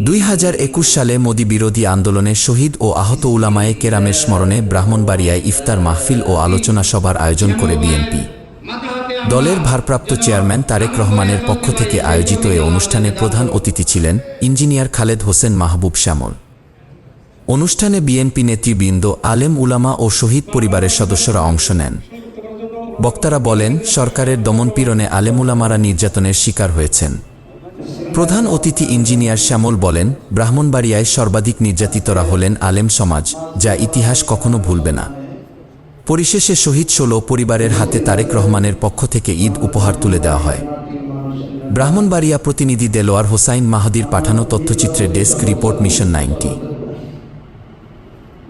দুই হাজার একুশ সালে মোদি বিরোধী আন্দোলনে শহীদ ও আহত উলামায়ে কেরামের স্মরণে ব্রাহ্মণবাড়িয়ায় ইফতার মাহফিল ও আলোচনা সভার আয়োজন করে বিএনপি। দলের ভারপ্রাপ্ত চেয়ারম্যান তারেক রহমানের পক্ষ থেকে আয়োজিত এ অনুষ্ঠানে প্রধান অতিথি ছিলেন ইঞ্জিনিয়ার খালেদ হোসেন মাহবুব শ্যামল। অনুষ্ঠানে বিএনপি নেতৃবৃন্দ আলেম উলামা ও শহীদ পরিবারের সদস্যরা অংশ নেন। বক্তারা বলেন, সরকারের দমনপীড়নে আলেমুলামারা নির্যাতনের শিকার হয়েছেন। প্রধান অতিথি ইঞ্জিনিয়ার শ্যামল বলেন, ব্রাহ্মণবাড়িয়ায় সর্বাধিক নির্যাতিতরা হলেন আলেম সমাজ, যা ইতিহাস কখনো ভুলবে না। পরিশেষে শহীদ ষোলো পরিবারের হাতে তারেক রহমানের পক্ষ থেকে ঈদ উপহার তুলে দেওয়া হয়। ব্রাহ্মণবাড়িয়া প্রতিনিধি দেলোয়ার হোসাইন মাহাদির পাঠানো তথ্যচিত্রের desk report mission ninety.